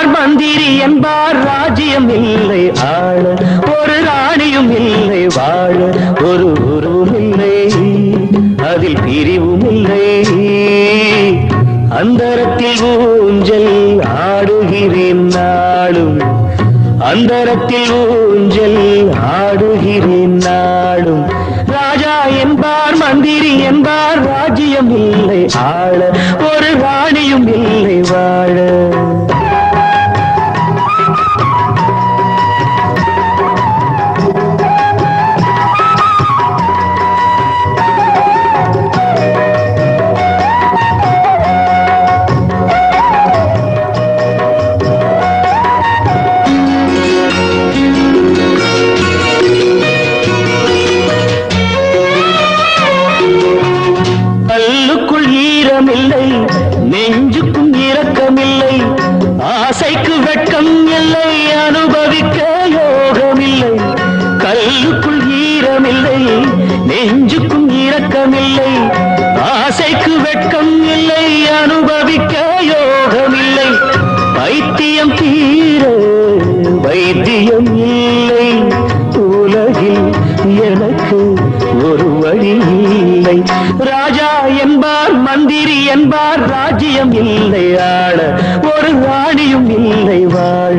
என்பார் மந்திரி என்பார் ராஜ்யம் இல்லை ஆள. ஒரு ராணியும் இல்லை வாழ. ஒரு உருவும் இல்லை அதில் பிரிவும் இல்லை. அந்தரத்தில் ஊஞ்சல் ஆடுகிறேன் நாளும். அந்தரத்தில் ஊஞ்சல் ஆடுகிறேன் நாளும். ராஜா என்பார் மந்திரி என்பார் ராஜ்யம் இல்லை ஆள. ஒரு ராணியும் இல்லை வா இரக்கமில்லை நெஞ்சுக்கும் இரக்கமில்லை. ஆசைக்கு வெட்கம் இல்லை. அனுபவிக்க யோகமில்லை. கல்லுக்குள் ஈரமில்லை. நெஞ்சுக்கும் இரக்கமில்லை. ஆசைக்கு வெட்கம் இல்லை. அனுபவிக்க யோகமில்லை. பைத்தியம் தீர என்பார் மந்திரி என்பார் ராஜ்யம் இல்லை ஆள. ஒரு ராணியும் இல்லை வாழ.